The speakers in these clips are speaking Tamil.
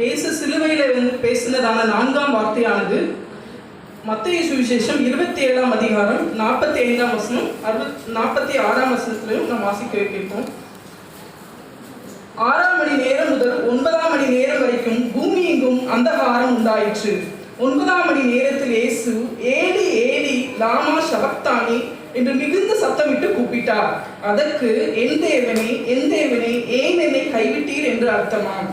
இயேசு சிலுவையில வந்து பேசினதான நான்காம் வார்த்தையானது மத்திய சுவிசேஷம் இருபத்தி ஏழாம் அதிகாரம் நாற்பத்தி ஐந்தாம் வசனம் அறுபத் நாற்பத்தி ஆறாம் வசனத்திலையும் நாம் வாசிக்க கேட்போம். ஆறாம் மணி நேரம் முதல் ஒன்பதாம் மணி நேரம் வரைக்கும் பூமி எங்கும் அந்தகாரம் உண்டாயிற்று. ஒன்பதாம் மணி நேரத்தில் இயேசு ஏலி ஏலி லாமா சபக்தானி என்று மிகுந்த சத்தமிட்டு கூப்பிட்டார். அதற்கு என் தேவனே என் தேவனே ஏன் என்னை கைவிட்டீர்? என்று அர்த்தமாம்.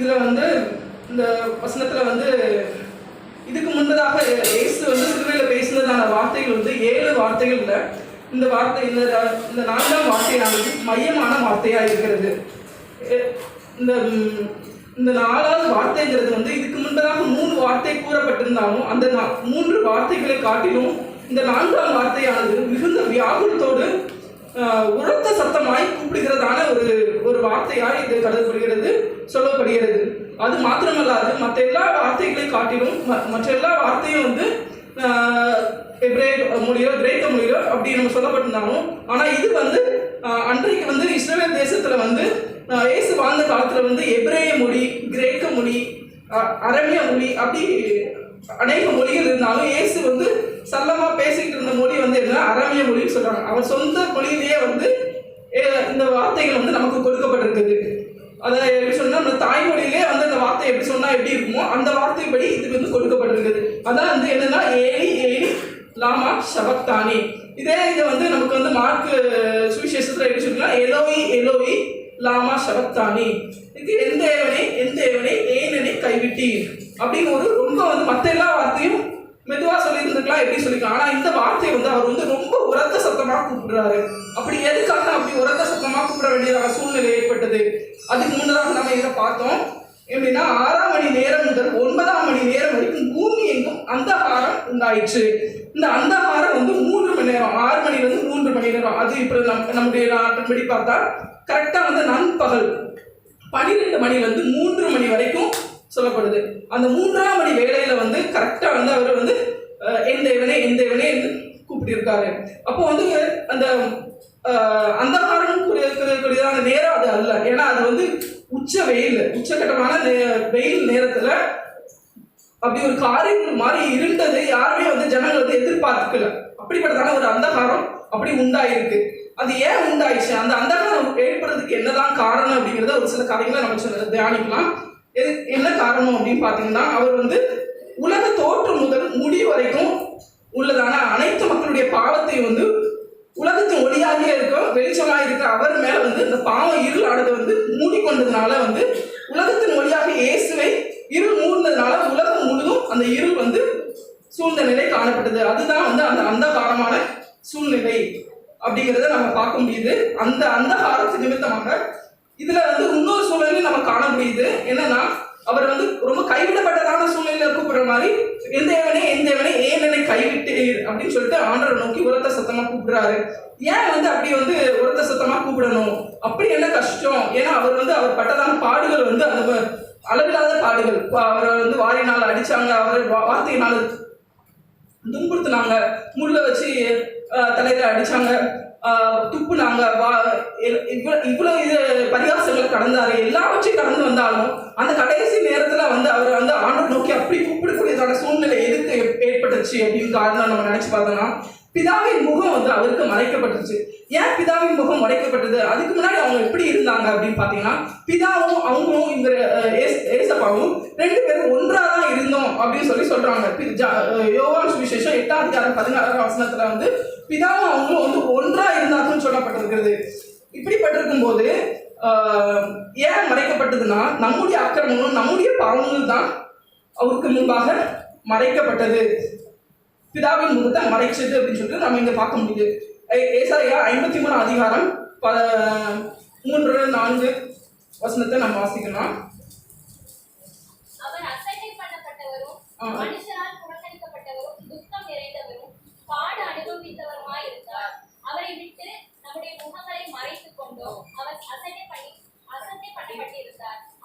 இதில் வந்து இந்த வசனத்தில் வந்து இதுக்கு முன்பதாக இயேசு வந்து சிறுவையில் பேசினதான வார்த்தைகள் வந்து ஏழு வார்த்தைகள் இல்லை. இந்த வார்த்தை இந்த இந்த நான்காம் வார்த்தையானது மையமான வார்த்தையாக இருக்கிறது. இந்த இந்த நாலாவது வார்த்தைங்கிறது வந்து இதுக்கு முன்பதாக மூணு வார்த்தை கூறப்பட்டிருந்தாலும் அந்த நா- மூன்று வார்த்தைகளை காட்டிலும் இந்த நான்காம் வார்த்தையானது மிகுந்த வியாகுலத்தோடு உரத்த சத்தமாய் கூப்பிடுகிறதான ஒரு ஒரு வார்த்தையாய் இது கருதப்படுகிறது சொல்லப்படுகிறது. அது மாத்திரமல்லாது மற்ற எல்லா வார்த்தைகளை காட்டிலும் ம- மற்ற எல்லா வார்த்தையும் வந்து எப்ரே மொழியோ கிரேக்க மொழியோ அப்படி நம்ம சொல்லப்பட்டிருந்தாலும் ஆனால் இது வந்து அன்றைக்கு வந்து இஸ்ரேல் தேசத்தில் வந்து ஏசு இயேசு வாழ்ந்த காலத்தில் வந்து எப்ரேய மொழி கிரேக்க மொழி அ- அரபிய மொழி அப்படி அநேக மொழிகள் இருந்தாலும் இயேசு வந்து சல்லமாக பேசிக்கிட்டு இருந்த மொழி வந்து என்னன்னா அராமிய மொழின்னு சொல்கிறாங்க அவர் சொந்த மொழியிலேயே வந்து இந்த வார்த்தைகள் வந்து நமக்கு கொடுக்கப்பட்டிருக்குது. அதை எப்படி சொன்னால் நம்ம தாய்மொழியிலே வந்து அந்த வார்த்தை எப்படி சொன்னால் எப்படி இருக்குமோ அந்த வார்த்தைப்படி இதுக்கு வந்து கொடுக்கப்பட்டிருக்குது. அதான் வந்து என்னன்னா ஏலி ஏலி லாமா ஷபக்தானி இதே இது வந்து நமக்கு வந்து மார்க் சுவிசேஷத்தில் எப்படி சொல்லுன்னா எலோயி எலோயி லாமா ஷபக்தானி இது எந்த தேவனே எந்த ஏவனை ஏனனை கைவிட்டி அப்படின்னு ஒரு ரொம்ப வந்து மற்ற எல்லா வார்த்தையும் மெதுவா சொல்லியிருந்துக்கலாம் எப்படி சொல்லிக்கலாம் ஆனா இந்த வார்த்தை வந்து அவர் வந்து ரொம்ப உரத்த சத்தமா கூப்பிடுறாரு. அப்படி எதுக்காக அப்படி உரத்த சத்தமா கூப்பிட வேண்டியதான சூழ்நிலை ஏற்பட்டது? அதுக்கு முன்னதாக நம்ம இதை பார்த்தோம். எப்படின்னா ஆறாம் மணி நேரம் முதல் ஒன்பதாம் மணி நேரம் வரைக்கும் பூமி எங்கும் அந்தகாரம் உண்டாயிற்று. இந்த அந்தகாரம் வந்து மூன்று மணி நேரம் ஆறு மணில மூன்று மணி நேரம். அது இப்போ நம் நம்முடைய நாட்டின்படி பார்த்தா கரெக்டாக வந்து நண்பகல் பனிரெண்டு மணில மூன்று மணி வரைக்கும் சொல்லப்படுது. அந்த மூன்றாம் அடி வேலையில வந்து கரெக்டா வந்து அவர் வந்து எந்த என் தேவனே என் தேவனே என்று கூப்பிட்டிருக்காரு. அப்போ வந்து அந்த அந்த அந்தகாரம் கூடியதான நேரம் அது அல்ல. ஏன்னா அது வந்து உச்ச வெயில் உச்சகட்டமான நே- வெயில் நேரத்துல அப்படி ஒரு காரியம் மாதிரி இருந்தது. யாருமே வந்து ஜனங்கள் வந்து எதிர்பார்த்துக்கல அப்படிப்பட்டதான ஒரு அந்தகாரம் அப்படி உண்டாயிருக்கு. அது ஏன் உண்டாயிடுச்சு? அந்த அந்தகாரம் ஏற்படுறதுக்கு என்னதான் காரணம் அப்படிங்கிறத ஒரு சில காரியங்களை நம்ம தியானிக்கலாம். எது என்ன காரணம் அப்படின்னு பார்த்தீங்கன்னா அவர் வந்து உலக தோற்றம் முதல் முடி வரைக்கும் உள்ளதான அனைத்து மக்களுடைய பாவத்தை வந்து உலகத்தின் ஒளியாக இருக்க வெளிச்சமாக இருக்கிற அவர் மேல வந்து இந்த பாவம் இருள் இருளானது வந்து மூடிக்கொண்டதுனால வந்து உலகத்தின் ஒளியாக இயேசுவை இருள் மூடினதுனால உலகம் முழுதும் அந்த இருள் வந்து சூழ்ந்த நிலை காணப்பட்டது. அதுதான் வந்து அந்த அந்தகாரமான சூழ்நிலை அப்படிங்கிறத நம்ம பார்க்க முடியுது. அந்த அந்தகாரத்து நிமித்தமாக இதுல வந்து இன்னொரு சூழலையும் நம்ம காண முடியுது. என்னன்னா அவர் வந்து ரொம்ப கைவிடப்பட்டதான சூழ்நிலையில கூப்பிடுற மாதிரி எந்த ஏவனே எந்த தேவனே ஏன் என்னை கைவிட்டு அப்படின்னு சொல்லிட்டு ஆண்டரை நோக்கி உரத்த சத்தமா கூப்பிடுறாரு. ஏன் வந்து அப்படி வந்து உரத்த சத்தமா கூப்பிடணும்? அப்படி என்ன கஷ்டம்? ஏன்னா அவர் வந்து அவர் பட்டதான பாடுகள் வந்து அந்த அளவில்லாத பாடுகள். அவரை வந்து வாரினால் அடிச்சாங்க அவரை வா- வார்த்தையினால் துன்புறுத்துனாங்க. முள்ள வச்சு தலையில அடிச்சாங்க. துப்புனாங்க வா இவ்வளோ இவ்வளோ இது பரிகாசங்கள் கடந்தாரு எல்லாவற்றையும் கடந்து வந்தாலும் அந்த கடைசி நேரத்தில் வந்து அவர் வந்து ஆண்டு நோக்கி அப்படி கூப்பிடக்கூடியதான சூழ்நிலை எதுக்கு ஏற்பட்டுச்சு அப்படின்னு காரணம் நம்ம நினச்சி பார்த்தோம்னா பிதாவின் முகம் வந்து அவருக்கு மறைக்கப்பட்டுச்சு ஏன் பிதாவின் முகம் மறைக்கப்பட்டது? அதுக்கு முன்னாடி அவங்க எப்படி இருந்தாங்க அப்படின்னு பார்த்தீங்கன்னா பிதாவும் அவங்களும் இந்த ஏசப்பாவும் ரெண்டு பேரும் ஒன்றா தான் இருந்தோம் அப்படின்னு சொல்லி சொல்றாங்க. யோகான் ஜா- சுவிசேஷம் எட்டாம் அதிகாரம் பதினாறாம் வசனத்துல வந்து பிதாவும் அவங்களும் வந்து ஒன்றா இருந்தாங்கன்னு சொல்லப்பட்டிருக்கிறது. இப்படிப்பட்டிருக்கும் போது ஏன் மறைக்கப்பட்டதுன்னா நம்முடைய அக்கிரமங்களும் நம்முடைய பாவங்களும் தான் அவருக்கு முன்பாக மறைக்கப்பட்டது. பிதாவின் முகத்தை மறைச்சது அப்படின்னு சொல்லிட்டு நம்ம இங்க பார்க்க முடியுது. ஏசாயா ஐம்பத்தி மூணு அதிகாரம் ப மூன்று நான்கு வசனத்தை நம்ம வாசிக்கலாம்.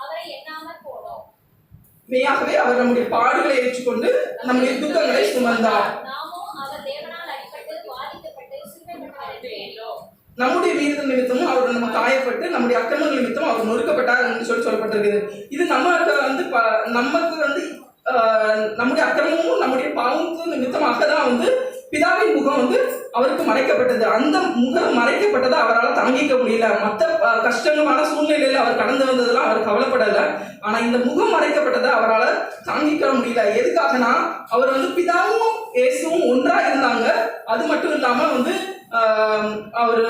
அவரை எண்ணாமற் போனோம். மெய்யாகவே அவர் நம்முடைய பாடுகளை ஏற்றுக்கொண்டு நம்முடைய துக்கங்களை சுமந்தார். நம்முடைய மீறுதல் நிமித்தமும் அவர் நம்ம காயப்பட்டு நம்முடைய அக்கிரமங்கள் நிமித்தம் அவர் நொறுக்கப்பட்டார் என்று சொல்லி சொல்லப்பட்டிருக்குது இது நமக்கு வந்து நமக்கு வந்து நம்முடைய அக்கிரமமும் நம்முடைய பாவமும் நிமித்தமாக தான் வந்து பிதாவின் முகம் வந்து அவருக்கு மறைக்கப்பட்டது. அந்த முகம் மறைக்கப்பட்டதை அவரால் தாங்கிக்க முடியல. மற்ற கஷ்டமான சூழ்நிலையில் அவர் கடந்து வந்ததெல்லாம் அவர் கவலைப்படல. ஆனா இந்த முகம் மறைக்கப்பட்டதை அவரால் தாங்கிக்க முடியல. எதுக்காகனா அவர் வந்து பிதாவும் இயேசுவும் ஒன்றா இருந்தாங்க. அது மட்டும் இல்லாம வந்து அவர்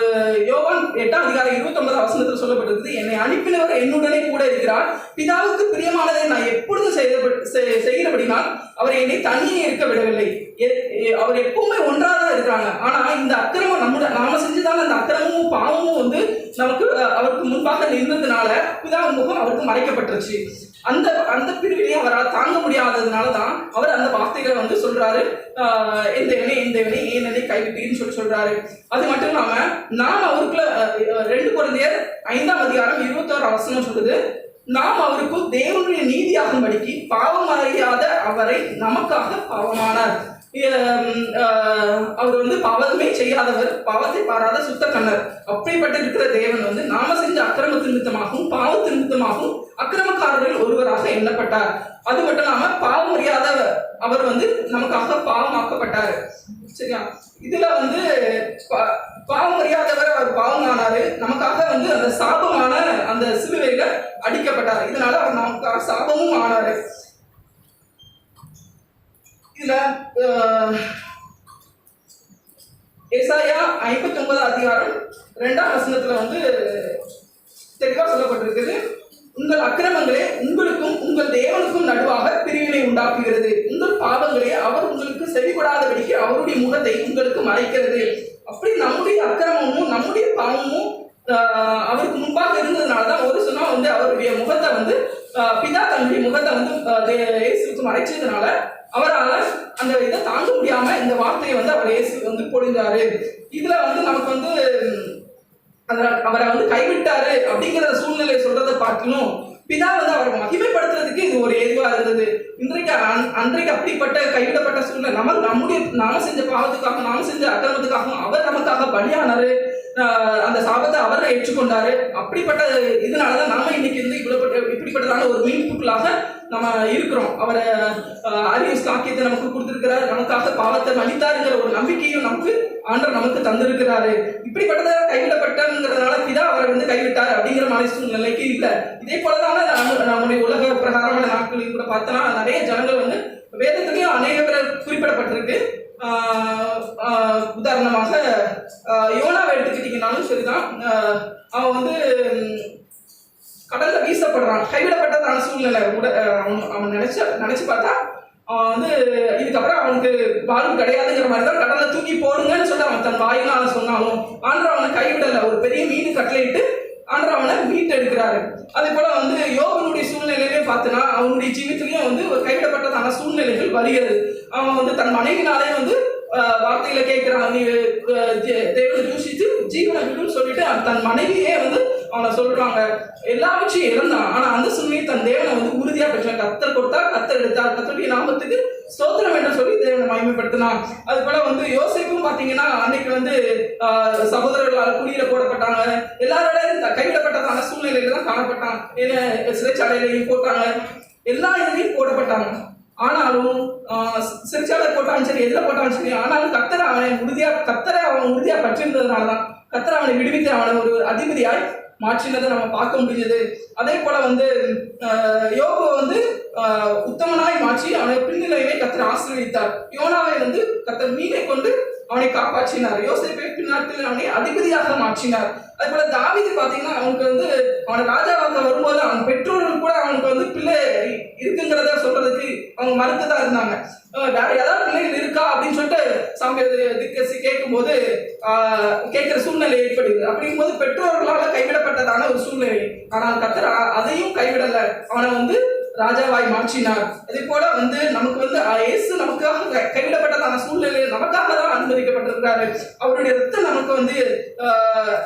யோவான் எட்டாம் அதிகாரம் இருபத்தொன்பது அவசரத்தில் சொல்லப்பட்டிருக்குது என்னை அனுப்பினவர் என்னுடனே கூட இருக்கிறார். பிதாவுக்கு பிரியமானதை நான் எப்பொழுதும் செய்த செய்கிறபடினால் அவர் என்னை தனியே இருக்க விடவில்லை. எ- அவர் எப்பவுமே ஒன்றாக தான் இருக்கிறாங்க. ஆனா இந்த அக்கிரமம் நம்ம நாம செஞ்சதால அந்த அக்கிரமும் பாவமும் வந்து நமக்கு அவருக்கு முன்பாக நின்றதுனால பிதாவின் முகம் அவருக்கு மறைக்கப்பட்டுருச்சு. அந்த அந்த பிரிவினையை அவரால் தாங்க முடியாததுனால தான் அவர் அந்த வார்த்தைகளை வந்து சொல்றாரு. இந்த எந்த எண்ணெய் எந்த எண்ணெய் ஏன் எண்ணெய் கைவிட்டீன்னு சொல்லி சொல்றாரு. அது மட்டும் இல்லாம நாம் அவருக்குள்ள ரெண்டு குழந்தையர் ஐந்தாம் அதிகாரம் இருபத்தோரு அவசரம் சொல்லுது. நாம் அவருக்கு தேவனுடைய நீதியாகும்படிக்கு பாவம் அவரை நமக்காக பாவமானார். அவர் வந்து பாவமே செய்யாதவர் பாவத்தை பாராத சுத்த கண்ணர். அப்படிப்பட்ட இருக்கிற தேவன் வந்து நாம செஞ்ச அக்கிரமத்தின் நிமித்தமாகவும் பாவத்தின் நிமித்தமாகவும் அக்கிரமக்காரர்கள் ஒருவராக எண்ணப்பட்டார். அது மட்டும் இல்லாம பாவம் அறியாத அவர் வந்து நமக்காக பாவமாக்கப்பட்டார். சரியா? இதுல வந்து பா- பாவம் அறியாதவர் அவர் பாவம் ஆனாரு நமக்காக வந்து அந்த சாபமான அந்த சிலுவையில அடிக்கப்பட்டார். இதனால அவர் நமக்காக சாபமும் ஆனாரு. இதுல எசாயா ஐம்பத்தி ஒன்பது அதிகாரம் ரெண்டாம் வசனத்துல வந்து தெளிவா சொல்லப்பட்டிருக்குது. உங்கள் அக்கிரமங்களே உங்களுக்கும் உங்கள் தேவனுக்கும் நடுவாக பிரிவினை உண்டாக்குகிறது. உங்கள் பாவங்களே அவர் உங்களுக்கு செவிப்படாதபடிக்கு அவருடைய முகத்தை உங்களுக்கு மறைக்கிறது. அப்படி நம்முடைய அக்கிரமமும் நம்முடைய பாவமும் அவருக்கு முன்பாக இருந்ததுனால தான் ஒரு சொன்னா வந்து அவருடைய முகத்தை வந்து பிதா தன்னுடைய முகத்தை வந்து மறைச்சதுனால அவரால் அந்த இதை தாங்க முடியாம இந்த வார்த்தையை வந்து அவர் இயேசு வந்து பொழிந்தாரு இதுல வந்து நமக்கு வந்து அந்த- அவரை வந்து கைவிட்டாரு அப்படிங்கிற சூழ்நிலை சொல்றதை பார்க்கணும். பிதா வந்து அவரை மகிமைப்படுத்துறதுக்கு இது ஒரு ஏதுவா இருந்தது. இன்றைக்கு அன்றைக்கு அப்படிப்பட்ட கைவிடப்பட்ட சூழ்நிலை. நம்ம நம்முடைய நாம செஞ்ச பாவத்துக்காக நாம செஞ்ச அக்கிரமத்துக்காகவும் அவர் நமக்காக பலியானாரு. அந்த சாபத்தை அவர் ஏற்றுக்கொண்டாரு. அப்படிப்பட்ட இதனாலதான் நாம இன்னைக்கு வந்து இவ்வளவு இப்படிப்பட்டதான ஒரு மீட்புக்குள்ளாக நம்ம இருக்கிறோம். அவரை அறிவு சாக்கியத்தை நமக்கு கொடுத்திருக்கிறார். நமக்காக பாவத்தை மன்னித்தாருங்கிற ஒரு நம்பிக்கையும் நமக்கு ஆண்டர் நமக்கு தந்திருக்கிறாரு. இப்படிப்பட்டதை கைவிடப்பட்டங்கிறதுனால பிதா அவரை வந்து கைவிட்டார் அப்படிங்கிற மாதிரி சூழ்நிலைக்கு இல்லை. இதே போலதான நம்ம- நம்முடைய உலக பிரகாரமான நாட்களில் கூட பார்த்தோன்னா நிறைய ஜனங்கள் வந்து வேதத்துலயும் அநேக பேர் குறிப்பிடப்பட்டிருக்கு. ஆஹ் ஆஹ் உதாரணமாக ஆஹ் சரிதான். அவன் வந்து கடல்ல வீசப்படுறான். கைவிடப்பட்டதான சூழ்நிலை. கூட அவன் அவன் நினைச்ச நினைச்சு பார்த்தா அவன் வந்து இதுக்கப்புறம் அவனுக்கு வாழ்வு கிடையாதுங்கிற மாதிரி தான் கடல்ல தூக்கி போடுங்கன்னு சொல்லி அவன் தன் வாயினால சொன்னாலும் ஆண்டு அவனை கைவிடல. ஒரு பெரிய மீன் கட்டளையிட்டு ஆண்டு அவனை மீட்டு எடுக்கிறாரு அதே போல வந்து யோகனுடைய சூழ்நிலையிலே பார்த்தனா அவனுடைய ஜீவித்திலையும் வந்து ஒரு கைவிடப்பட்டதான சூழ்நிலைகள் வருகிறது அவன் வந்து தன் மனைவினாலே வந்து வார்த்தையில கேட்கிறான் நீ தே- தேவனை தூஷித்து ஜீவனை விடுன்னு சொல்லிட்டு தன் மனைவியே வந்து அவனை சொல்றாங்க. எல்லாத்தையும் இறந்தான் ஆனா அந்த சூழ்நிலையை தன் தேவனை வந்து உறுதியா பெற்றான். கத்தர் கொடுத்தா கத்தர் எடுத்தார். கத்தருடைய நாமத்துக்கு ஸ்தோத்திரம் என்று சொல்லி தேவனை மகிமைப்படுத்தினான். அது போல வந்து யோசிப்பும் பாத்தீங்கன்னா அன்னைக்கு வந்து ஆஹ், சகோதரர்களால் குடியில போடப்பட்டாங்க. எல்லாரோட கைவிடப்பட்டதான சூழ்நிலையில தான் காணப்பட்டான். ஏன்னா சிறைச்சாலையிலையும் போட்டாங்க. எல்லா இதுலையும் போடப்பட்டாங்க. ஆனாலும் சிறைச்சாலை போட்டாலும் சரி எதில் போட்டாலும் சரி ஆனாலும் கத்தரை அவன் உறுதியா கத்தரை அவன் உறுதியா பற்றிருந்ததுனால தான் கத்தர் அவனை விடுவித்து அவனை ஒரு அதிபதியாய் மாற்றினதை நம்ம பார்க்க முடிஞ்சது. அதே போல வந்து ஆஹ், வந்து ஆஹ், உத்தமனாய் மாற்றி அவனை பின்னிலையை கத்தர் ஆசீர்வதித்தார். யோனாவை வந்து கத்தர் மீனை கொண்டு அவனை காப்பாற்றினார். யோசிப்பை பின்னாட்டில் அவனை அதிபதியாக மாற்றினார். அது போல தாவீது பாத்தீங்கன்னா அவனுக்கு வந்து அவனை ராஜாவாக வரும்போது அவன் பெற்றோர்கள் கூட அவனுக்கு வந்து பிள்ளை இருக்குங்கிறத சொல்றதுக்கு அவங்க மறுத்து தான் இருந்தாங்க. வேற ஏதாவது பிள்ளைகள் இருக்கா அப்படின்னு சொல்லிட்டு சாமி திக்கசி கேட்கும்போது ஆஹ் கேட்கிற சூழ்நிலை ஏற்படுது. அப்படிங்கும்போது பெற்றோர்களால் கைவிடப்பட்டதான ஒரு சூழ்நிலை. ஆனால் கத்தர் அதையும் கைவிடல. அவனை வந்து ராஜாவாய் மாற்றினார். அதே போல வந்து நமக்கு வந்து இயேசு நமக்காக கைவிடப்பட்டதான சூழ்நிலையில் நமக்காக தான் அனுமதிக்கப்பட்டிருக்கிறாரு. அவருடைய ரத்தம் நமக்கு வந்து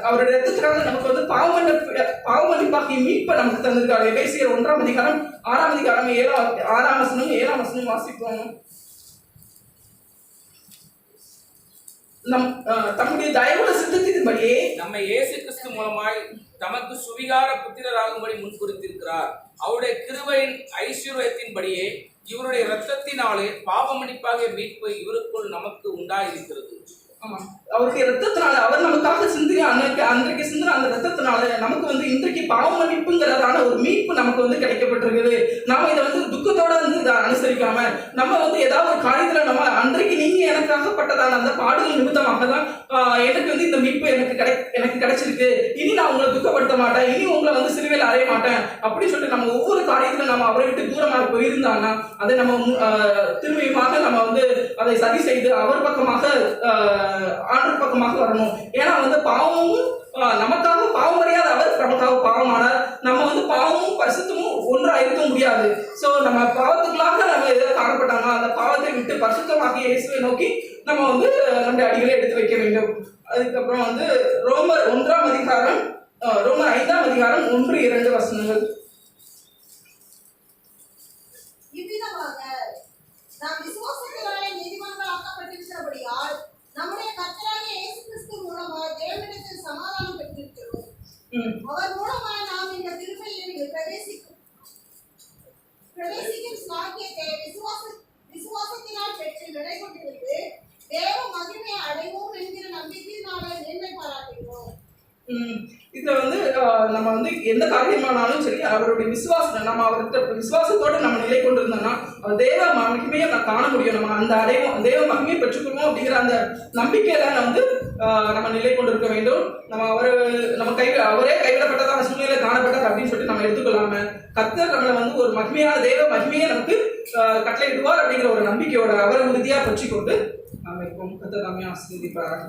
அவருடைய ரத்தத்தினால நமக்கு வந்து பாவமன்னிப்பு பாவமன்னிப்பாகிய மீட்பை நமக்கு தந்திருக்காரு எபேசியர் ஒன்றாம் அதிகாரம் ஆறாம் அதிகாரம் ஏழாம் ஆறாம் வசனம் ஏழாம் வசனம் வாசிப்போம். நம் தம்முடைய தயவுள்ள சித்தத்தின்படியே நம்ம இயேசு கிறிஸ்து மூலமாய் தமக்கு சுவிகார புத்திரராகும்படி முன்குறித்திருக்கிறார். அவருடைய கிருபையின் ஐஸ்வர்யத்தின்படியே இவருடைய இரத்தத்தினாலே பாவமணிப்பாக மீட்பு இவருக்குள் நமக்கு உண்டாயிருக்கிறது. அவருடைய ரத்தத்தினால அவர் நமக்காக சிந்திய அன்னைக்கு அன்றைக்கு சிந்தின அந்த ரத்தத்தினால நமக்கு வந்து இன்றைக்கு பாவ மன்னிப்புங்கிறதான ஒரு மீட்பு நமக்கு வந்து கிடைக்கப்பட்டிருக்குது. நாம இதை வந்து துக்கத்தோட வந்து இதை அனுசரிக்காம நம்ம வந்து ஏதாவது ஒரு காரியத்துல நம்ம அன்றைக்கு நீங்க எனக்காகப்பட்டதான அந்த பாடுகள் நிமித்தமாக தான் ஆஹ், எனக்கு வந்து இந்த மீட்பு எனக்கு கிடை எனக்கு கிடைச்சிருக்கு. இனி நான் உங்களை துக்கப்படுத்த மாட்டேன். இனி உங்களை வந்து சிறுவையில் அறைய மாட்டேன். அப்படின்னு சொல்லிட்டு நம்ம ஒவ்வொரு காரியத்துல நம்ம அவரை விட்டு தூரமாக போயிருந்தாங்கன்னா அதை நம்ம ஆஹ், திரும்பியுமாக நம்ம வந்து அதை சரி செய்து அவர் பக்கமாக ஆஹ், பக்கமாக வரணும். ஏன்னா வந்து பாவமும் நமக்காக பாவம் அறியாத அவர் நமக்காக பாவமானார். நம்ம வந்து பாவமும் பரிசுத்தமும் ஒன்றா இருக்க முடியாது. ஸோ நம்ம பாவத்துக்குள்ளாக நம்ம எதாவது காணப்பட்டாங்க அந்த பாவத்தை விட்டு பரிசுத்தமாக இயேசுவை நோக்கி நம்ம வந்து ஆஹ், நம்முடைய அடிகளை எடுத்து வைக்க வேண்டும். அதுக்கப்புறம் வந்து ரோமர் ஒன்றாம் அதிகாரம் ரோமர் ஐந்தாம் அதிகாரம் ஒன்று இரண்டு வசனங்கள். இவ்விதமாக நாம் விசுவாசத்தினாலே நீதிமான்களாக்கப்பட்டிருக்கிறபடியால் நம்முடைய கர்த்தராகிய இயேசு கிறிஸ்து மூலமாக தேவனிடத்தில் சமாதானம் பெற்றிருக்கிறோம் ம் அவர் மூலமாக நாம் இந்த திருப்பையில் பிரவேசிக்கும். பிரவேசிக்கும் ஸ்லாக்கியத்தை விசுவாச விசுவாசத்தினால் பெற்று விடை கொண்டிருந்து தேவ மகிமை அடைவோம் என்கிற நம்பிக்கையினாலே மேன்மை பாராட்டுகிறோம். ம். இதுல வந்து நம்ம வந்து எந்த காரியமானாலும் சரி அவருடைய விசுவாசம் நம்ம அவர்கிட்ட விசுவாசத்தோட நம்ம நிலை கொண்டு இருந்தோம்னா அவர் தேவ மகிமையை நான் காண முடியும். நம்ம அந்த அடைவோம் தேவ மகிமையை பெற்றுக்கொள்வோம் அப்படிங்கிற அந்த நம்பிக்கையில வந்து நம்ம நிலை கொண்டு இருக்க வேண்டும். நம்ம அவர் நம்ம கை அவரே கைவிடப்பட்டதான சூழ்நிலை காணப்பட்டார் அப்படின்னு சொல்லிட்டு நம்ம எடுத்துக்கொள்ளாம கர்த்தர் நம்மளை வந்து ஒரு மகிமையான தேவ மகிமையை நமக்கு கட்டளையிடுவார் அப்படிங்கிற ஒரு நம்பிக்கையோட அவரை உறுதியா பற்றி கொண்டு நம்ம இப்போ கர்த்தர் நம்மை ஆசீர்வதிப்பாராக.